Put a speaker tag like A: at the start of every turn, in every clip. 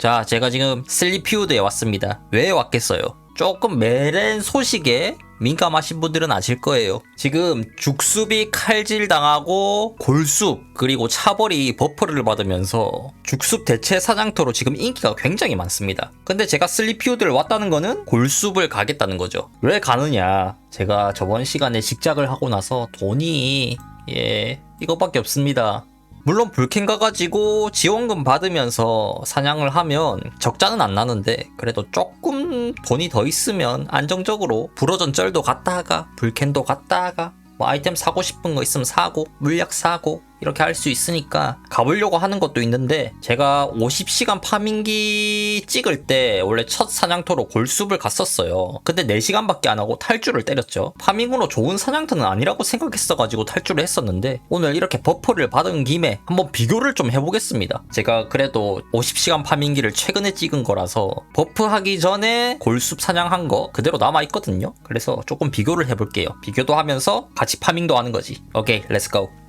A: 자, 제가 지금 슬리피우드에 왔습니다. 왜 왔겠어요? 조금 메렌 소식에 민감하신 분들은 아실 거예요. 지금 죽숲이 칼질 당하고 골숲 그리고 차벌이 버프를 받으면서 죽숲 대체 사장터로 지금 인기가 굉장히 많습니다. 근데 제가 슬리피우드를 왔다는 거는 골숲을 가겠다는 거죠. 왜 가느냐? 제가 저번 시간에 직작을 하고 나서 돈이 예 이거밖에 없습니다. 물론 불캔 가가지고 지원금 받으면서 사냥을 하면 적자는 안 나는데 그래도 조금 돈이 더 있으면 안정적으로 불어전 쩔도 갔다가 불캔도 갔다가 뭐 아이템 사고 싶은 거 있으면 사고 물약 사고 이렇게 할 수 있으니까 가보려고 하는 것도 있는데 제가 50시간 파밍기 찍을 때 원래 첫 사냥터로 골숲을 갔었어요. 근데 4시간밖에 안 하고 탈주를 때렸죠. 파밍으로 좋은 사냥터는 아니라고 생각했어가지고 탈주를 했었는데 오늘 이렇게 버퍼를 받은 김에 한번 비교를 좀 해보겠습니다. 제가 그래도 50시간 파밍기를 최근에 찍은 거라서 버프하기 전에 골숲 사냥한 거 그대로 남아있거든요. 그래서 조금 비교를 해볼게요. 비교도 하면서 같이 파밍도 하는 거지. 오케이 렛츠고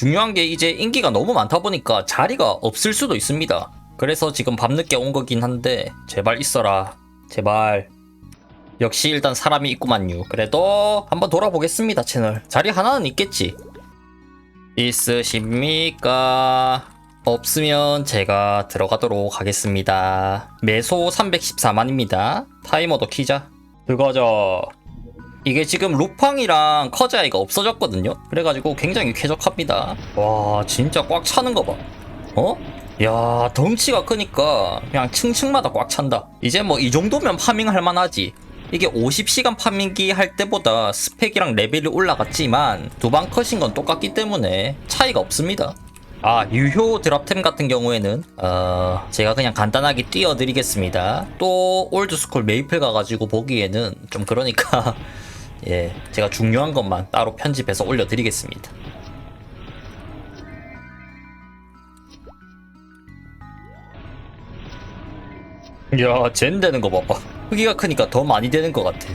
A: 중요한 게 이제 인기가 너무 많다 보니까 자리가 없을 수도 있습니다. 그래서 지금 밤늦게 온 거긴 한데 제발 있어라. 제발. 역시 일단 사람이 있구만요. 그래도 한번 돌아보겠습니다 채널. 자리 하나는 있겠지. 있으십니까? 없으면 제가 들어가도록 하겠습니다. 매소 314만입니다. 타이머도 키자. 그거죠. 이게 지금 루팡이랑 커자이가 없어졌거든요. 그래가지고 굉장히 쾌적합니다. 와 진짜 꽉 차는 거 봐. 어? 야 덩치가 크니까 그냥 층층마다 꽉 찬다. 이제 뭐 이 정도면 파밍할 만하지. 이게 50시간 파밍기 할 때보다 스펙이랑 레벨이 올라갔지만 두 방 컷인 건 똑같기 때문에 차이가 없습니다. 아 유효 드랍템 같은 경우에는 어, 제가 그냥 간단하게 띄워드리겠습니다. 또 올드스쿨 메이플 가가지고 보기에는 좀 그러니까 예 제가 중요한 것만 따로 편집해서 올려드리겠습니다. 야, 젠 되는 거 봐봐. 크기가 크니까 더 많이 되는 것 같아.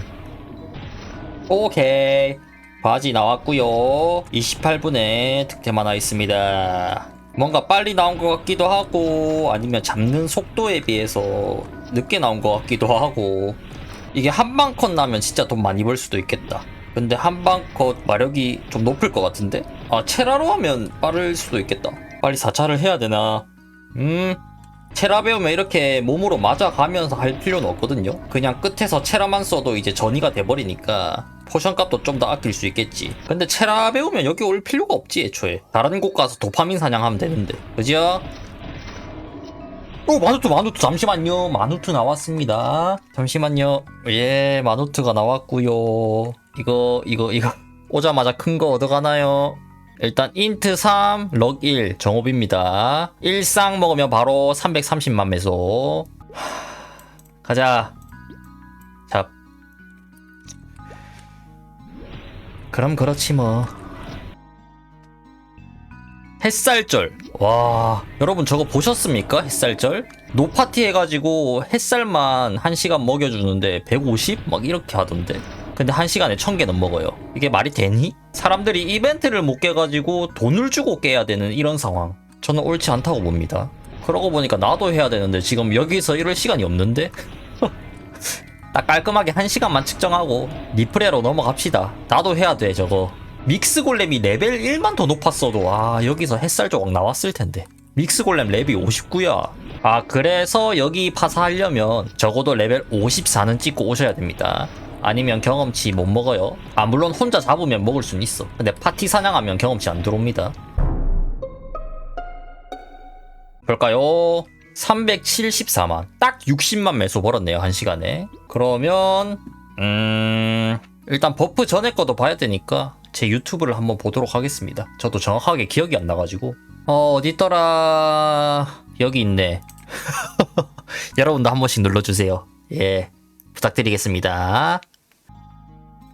A: 오케이. 바지 나왔고요 28분에 득템 하나 있습니다. 뭔가 빨리 나온 것 같기도 하고, 아니면 잡는 속도에 비해서 늦게 나온 것 같기도 하고, 이게 한방 컷 나면 진짜 돈 많이 벌 수도 있겠다. 근데 한방 컷 마력이 좀 높을 것 같은데? 아, 체라로 하면 빠를 수도 있겠다. 빨리 4차를 해야 되나? 음, 체라 배우면 이렇게 몸으로 맞아가면서 할 필요는 없거든요. 그냥 끝에서 체라만 써도 이제 전이가 돼버리니까 포션 값도 좀 더 아낄 수 있겠지. 근데 체라 배우면 여기 올 필요가 없지 애초에. 다른 곳 가서 도파민 사냥하면 되는데. 그죠? 오 마누트 마누트 잠시만요 마누트 나왔습니다 잠시만요 예 마누트가 나왔고요 이거 이거 이거 오자마자 큰 거 얻어가나요 일단 인트 3, 럭 1 정업입니다. 일상 먹으면 바로 330만 매소. 하, 가자. 자. 그럼 그렇지 뭐. 햇살절. 와, 여러분 저거 보셨습니까? 햇살절? 노파티 해가지고 햇살만 1시간 먹여주는데 150? 막 이렇게 하던데. 근데 1시간에 1000개는 먹어요. 이게 말이 되니? 사람들이 이벤트를 못 깨가지고 돈을 주고 깨야 되는 이런 상황. 저는 옳지 않다고 봅니다. 그러고 보니까 나도 해야 되는데 지금 여기서 이럴 시간이 없는데? 딱 깔끔하게 1시간만 측정하고 리프레로 넘어갑시다. 나도 해야 돼 저거. 믹스 골렘이 레벨 1만 더 높았어도 아 여기서 햇살 조각 나왔을 텐데. 믹스 골렘 랩이 59야. 아 그래서 여기 파사하려면 적어도 레벨 54는 찍고 오셔야 됩니다. 아니면 경험치 못 먹어요. 아 물론 혼자 잡으면 먹을 수는 있어. 근데 파티 사냥하면 경험치 안 들어옵니다. 볼까요? 374만. 딱 60만 매소 벌었네요, 한 시간에. 그러면, 음, 일단 버프 전에 거도 봐야 되니까 제 유튜브를 한번 보도록 하겠습니다. 저도 정확하게 기억이 안 나가지고. 어, 어딨더라. 여기 있네. 여러분도 한 번씩 눌러주세요. 예. 부탁드리겠습니다.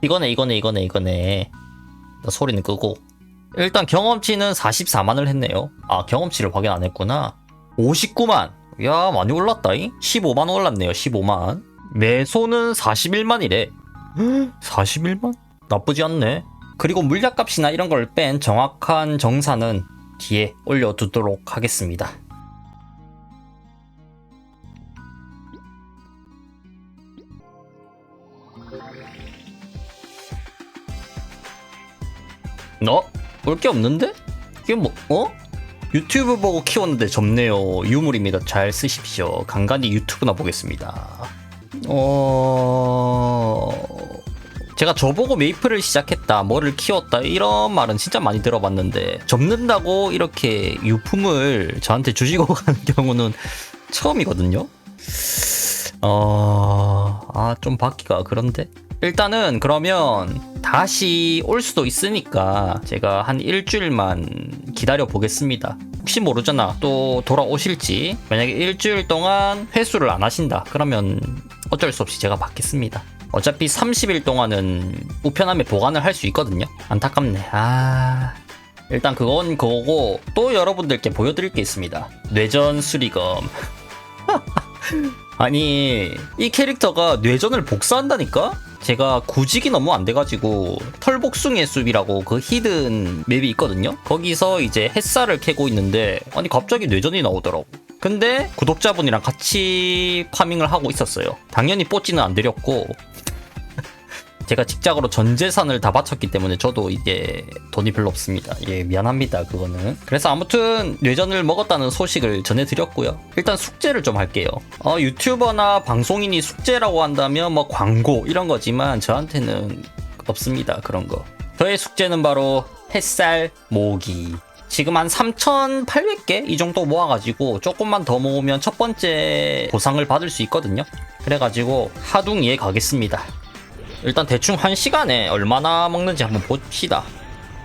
A: 이거네, 이거네, 이거네, 이거네. 나 소리는 끄고. 일단 경험치는 44만을 했네요. 아, 경험치를 확인 안 했구나. 59만. 야, 많이 올랐다잉? 15만 올랐네요, 15만. 매소는 41만이래. 41만? 나쁘지 않네. 그리고 물약값이나 이런 걸 뺀 정확한 정산은 뒤에 올려두도록 하겠습니다. 너? 올 게 없는데? 이게 뭐, 어? 유튜브 보고 키웠는데 접네요. 유물입니다. 잘 쓰십시오. 간간히 유튜브나 보겠습니다. 어... 제가 저보고 메이플을 시작했다, 뭐를 키웠다, 이런 말은 진짜 많이 들어봤는데, 접는다고 이렇게 유품을 저한테 주시고 가는 경우는 처음이거든요? 어, 아, 좀 받기가 그런데? 일단은 그러면 다시 올 수도 있으니까 제가 한 일주일만 기다려 보겠습니다. 혹시 모르잖아. 또 돌아오실지. 만약에 일주일 동안 회수를 안 하신다. 그러면 어쩔 수 없이 제가 받겠습니다. 어차피 30일 동안은 우편함에 보관을 할 수 있거든요. 안타깝네. 아. 일단 그건 그거고 또 여러분들께 보여드릴 게 있습니다. 뇌전 수리검. 아니 이 캐릭터가 뇌전을 복사한다니까? 제가 구직이 너무 안 돼가지고 털복숭의 숲이라고 그 히든 맵이 있거든요. 거기서 이제 햇살을 캐고 있는데 아니 갑자기 뇌전이 나오더라고. 근데 구독자분이랑 같이 파밍을 하고 있었어요. 당연히 뽀찌는 안 드렸고 제가 직작으로 전 재산을 다 바쳤기 때문에 저도 이제 돈이 별로 없습니다. 예, 미안합니다. 그거는. 그래서 아무튼 뇌전을 먹었다는 소식을 전해드렸고요. 일단 숙제를 좀 할게요. 어, 유튜버나 방송인이 숙제라고 한다면 뭐 광고 이런 거지만 저한테는 없습니다. 그런 거. 저의 숙제는 바로 햇살 모으기. 지금 한 3,800개 이 정도 모아가지고 조금만 더 모으면 첫 번째 보상을 받을 수 있거든요. 그래가지고 하둥이에 가겠습니다. 일단 대충 한 시간에 얼마나 먹는지 한번 봅시다.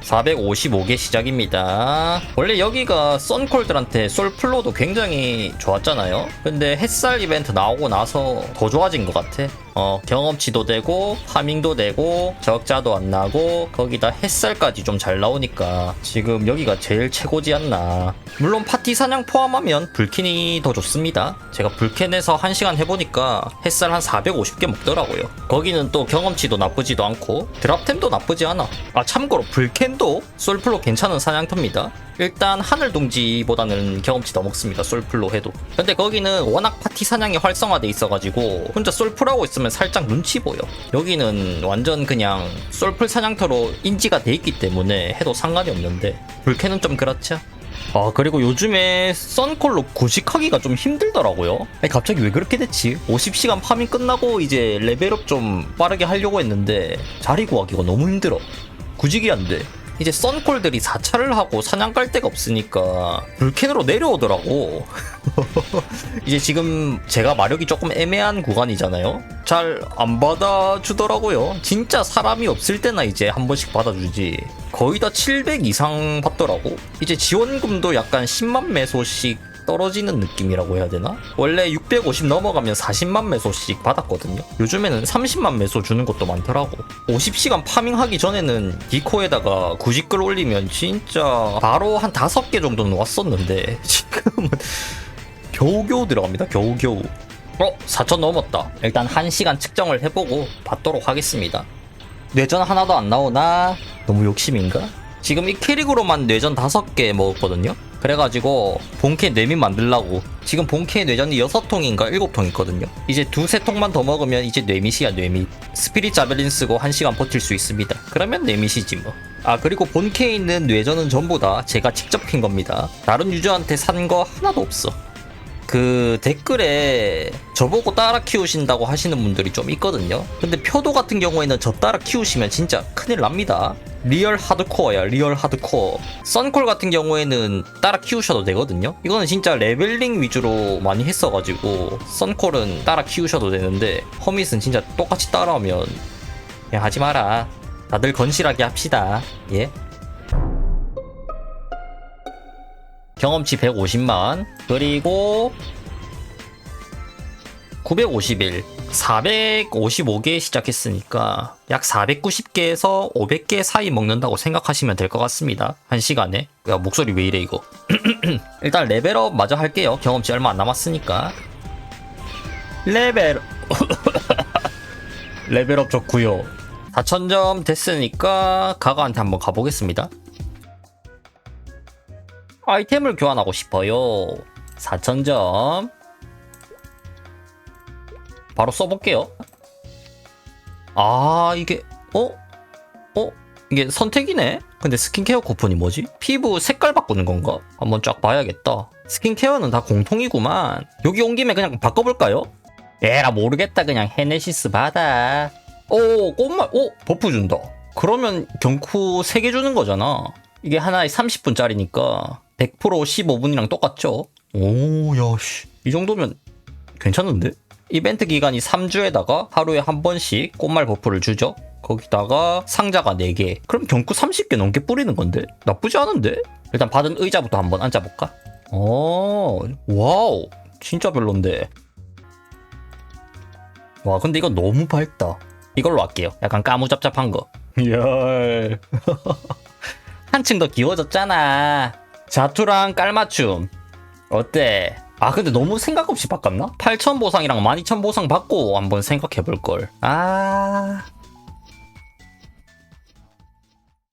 A: 455개 시작입니다. 원래 여기가 썬콜들한테 솔플로도 굉장히 좋았잖아요. 근데 햇살 이벤트 나오고 나서 더 좋아진 것 같아. 어, 경험치도 되고, 파밍도 되고, 적자도 안 나고, 거기다 햇살까지 좀 잘 나오니까 지금 여기가 제일 최고지 않나. 물론 파티 사냥 포함하면 불캔이 더 좋습니다. 제가 불캔에서 1시간 해보니까 햇살 한 450개 먹더라고요. 거기는 또 경험치도 나쁘지도 않고, 드랍템도 나쁘지 않아. 아, 참고로 불캔도 솔플로 괜찮은 사냥터입니다. 일단 하늘 동지보다는 경험치 더 먹습니다. 솔플로 해도. 근데 거기는 워낙 파티 사냥이 활성화돼 있어가지고 혼자 솔플하고 있으면 살짝 눈치 보여. 여기는 완전 그냥 솔플 사냥터로 인지가 돼 있기 때문에 해도 상관이 없는데 불캐는 좀 그렇죠. 아 그리고 요즘에 썬콜로 구식하기가 좀 힘들더라고요 아니 갑자기 왜 그렇게 됐지? 50시간 파밍 끝나고 이제 레벨업 좀 빠르게 하려고 했는데 자리 구하기가 너무 힘들어 구직이 안돼 이제 썬콜들이 4차를 하고 사냥 갈 데가 없으니까 불캔으로 내려오더라고. 이제 지금 제가 마력이 조금 애매한 구간이잖아요. 잘 안 받아주더라고요. 진짜 사람이 없을 때나 이제 한 번씩 받아주지. 거의 다 700 이상 받더라고. 이제 지원금도 약간 10만 매소씩 떨어지는 느낌이라고 해야 되나? 원래 650 넘어가면 40만 매소씩 받았거든요. 요즘에는 30만 매소 주는 것도 많더라고. 50시간 파밍하기 전에는 디코에다가 구직글 올리면 진짜 바로 한 5개 정도는 왔었는데 지금은 겨우겨우 들어갑니다. 겨우겨우. 어? 4천 넘었다. 일단 1시간 측정을 해보고 받도록 하겠습니다. 뇌전 하나도 안 나오나? 너무 욕심인가? 지금 이 캐릭으로만 뇌전 5개 먹었거든요? 그래가지고 본캐 뇌민 만들라고. 지금 본캐 뇌전이 6통인가 7통 있거든요. 이제 두세 통만 더 먹으면 이제 뇌밋이야 뇌밋 스피릿 자벨린 쓰고 1시간 버틸 수 있습니다. 그러면 뇌밋이지 뭐 아 그리고 본캐에 있는 뇌전은 전부 다 제가 직접 킨 겁니다. 다른 유저한테 산 거 하나도 없어 그 댓글에 저보고 따라 키우신다고 하시는 분들이 좀 있거든요. 근데 표도 같은 경우에는 저 따라 키우시면 진짜 큰일 납니다. 리얼 하드코어야, 리얼 하드코어. 썬콜 같은 경우에는 따라 키우셔도 되거든요. 이거는 진짜 레벨링 위주로 많이 했어가지고 썬콜은 따라 키우셔도 되는데 허밋은 진짜 똑같이 따라하면 그냥 하지 마라. 다들 건실하게 합시다. 예. 경험치 150만 그리고 951 455개 시작했으니까 약 490개에서 500개 사이 먹는다고 생각하시면 될 것 같습니다. 한 시간에. 야 목소리 왜 이래 이거? 일단 레벨업 마저 할게요. 경험치 얼마 안 남았으니까. 레벨 레벨업 좋구요. 4000점 됐으니까 가가한테 한번 가보겠습니다 아이템을 교환하고 싶어요. 4,000점. 바로 써볼게요. 아, 이게, 어? 어? 이게 선택이네? 근데 스킨케어 쿠폰이 뭐지? 피부 색깔 바꾸는 건가? 한번 쫙 봐야겠다. 스킨케어는 다 공통이구만. 여기 온 김에 그냥 바꿔볼까요? 에라 모르겠다 그냥 헤네시스 받아. 오 꽃말 오 버프 준다. 그러면 경쿠 3개 주는 거잖아. 이게 하나에 30분짜리니까 100% 15분이랑 똑같죠? 오, 야, 씨. 이 정도면 괜찮은데? 이벤트 기간이 3주에다가 하루에 한 번씩 꽃말 버프를 주죠. 거기다가 상자가 4개. 그럼 경쿠 30개 넘게 뿌리는 건데? 나쁘지 않은데? 일단 받은 의자부터 한번 앉아볼까? 어, 와우. 진짜 별론데. 와, 근데 이거 너무 밝다. 이걸로 할게요. 약간 까무잡잡한 거. 열. 한층 더 귀여워졌잖아. 자투랑 깔맞춤. 어때? 아 근데 너무 생각 없이 바꿨나? 8,000 보상이랑 12,000 보상 받고 한번 생각해 볼 걸. 아